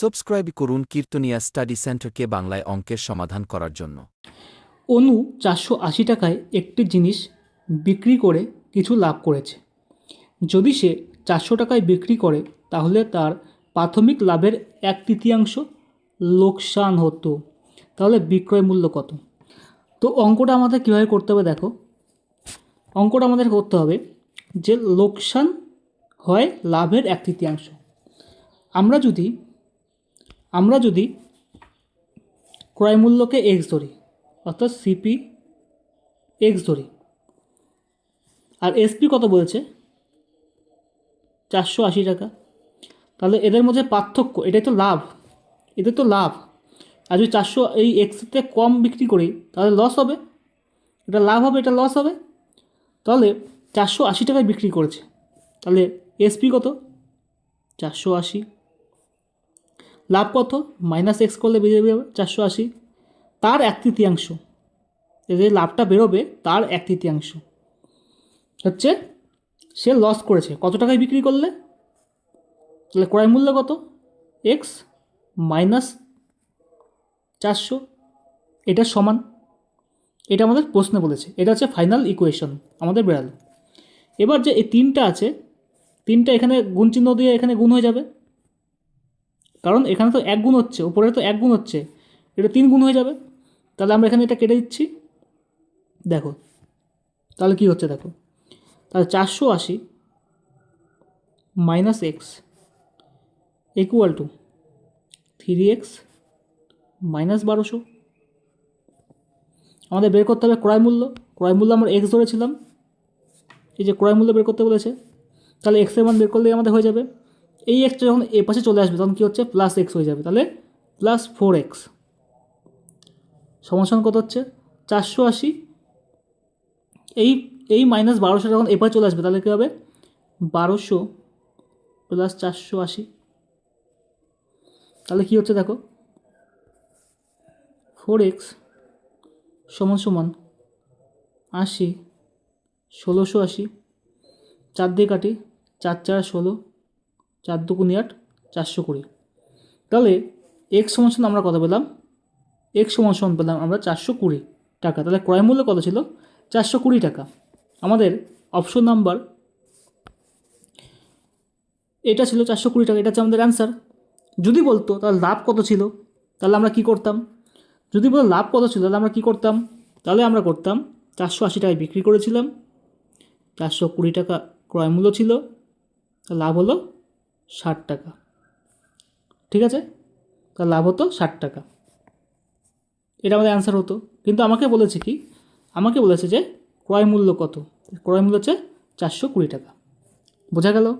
Subscribe করুন কীর্তনিয়া study সেন্টারকে বাংলায় অঙ্কের সমাধান করার জন্য। অনু চারশো আশি টাকায় একটি জিনিস বিক্রি করে কিছু লাভ করেছে। যদি সে চারশো টাকায় বিক্রি করে, তাহলে তার প্রাথমিক লাভের এক তৃতীয়াংশ লোকসান হতো তাহলে বিক্রয় মূল্য কত? তো অঙ্কটা আমাদের কীভাবে করতে হবে দেখো। অঙ্কটা আমাদের করতে হবে যে লোকসান হয় লাভের এক তৃতীয়াংশ। আমরা যদি আমরা যদি ক্রয় মূল্যকে এক্স ধরি, অর্থাৎ সিপি এক্স ধরি, আর এসপি কত বলেছে? চারশো আশি টাকা। তাহলে এদের মধ্যে পার্থক্য, এটাই তো লাভ, এদের তো লাভ। আর যদি চারশো, এই এক্সতে কম বিক্রি করি, তাহলে লস হবে। এটা লাভ হবে, এটা লস হবে। তাহলে চারশো আশি টাকায় বিক্রি করেছে। তাহলে এসপি কত? চারশো আশি। লাভ কত? মাইনাস এক্স করলে বেরিয়ে যাবে চারশো আশি। তার এক তৃতীয়াংশ। যে লাভটা বেরোবে, তার এক তৃতীয়াংশ। হচ্ছে সে লস করেছে। কত টাকায় বিক্রি করলে? তাহলে ক্রয় মূল্য কত? এক্স মাইনাস চারশো। এটা সমান। এটা আমাদের প্রশ্নে বলেছে। এটা হচ্ছে ফাইনাল ইকুয়েশন আমাদের বেরালো এবার যে এই তিনটা আছে, তিনটা এখানে গুণ চিহ্ন দিয়ে এখানে গুণ হয়ে যাবে। কারণ এখানে তো এক গুণ হচ্ছে উপরে তো এক গুণ হচ্ছে। এটা তিন গুণ হয়ে যাবে। তাহলে আমরা এখানে এটা কেটে দিচ্ছি। দেখো, তাহলে কি হচ্ছে দেখো? তাহলে চারশো আশি minus X equal to three X minus বারোশো। আমাদের বের করতে হবে ক্রয় মূল্য। ক্রয় মূল্য আমরা এক্স ধরেছিলাম। এই যে ক্রয় মূল্য বের করতে বলেছে, তাহলে এক্সের মান বের করলেই আমাদের হয়ে যাবে। এই এক্সটা যখন এ পাশে চলে আসবে, তখন কী হচ্ছে? প্লাস এক্স হয়ে যাবে। তাহলে প্লাস ফোর এক্স সমান কত হচ্ছে? চারশো আশি। এই এই মাইনাস বারোশো যখন এপারে চলে আসবে, তাহলে কী হবে? বারোশো প্লাস চারশো আশি। তাহলে কী হচ্ছে দেখো? ফোর এক্স সমান সমান আশি, ষোলোশো আশি। চার দিয়ে কাটি, চার চার ষোলো। চার দুগুনি আট, চারশো কুড়ি। তাহলে এক্স সমান সমান আমরা কত পেলাম? এক্স সমান সমান পেলাম আমরা চারশো কুড়ি টাকা। তাহলে ক্রয় মূল্য কত ছিল? চারশো কুড়ি টাকা। আমাদের অপশন নাম্বার এটা ছিল চারশো কুড়ি টাকা, এটা হচ্ছে আমাদের অ্যান্সার যদি বলতো তাহলে লাভ কত ছিল? তাহলে আমরা কি করতাম? যদি বলতো লাভ কত ছিল, তাহলে আমরা কি করতাম? তাহলে আমরা করতাম চারশো আশি টাকায় বিক্রি করেছিলাম, চারশো কুড়ি টাকা ক্রয় মূল্য ছিল লাভ হলো ষাট টাকা। ঠিক আছে? তার লাভ হতো ষাট টাকা। এটা আমাদের অ্যান্সার হতো। কিন্তু আমাকে বলেছে কি? আমাকে বলেছে যে ক্রয় মূল্য কত? ক্রয় মূল্য হচ্ছে চারশো কুড়ি টাকা। বোঝা গেল?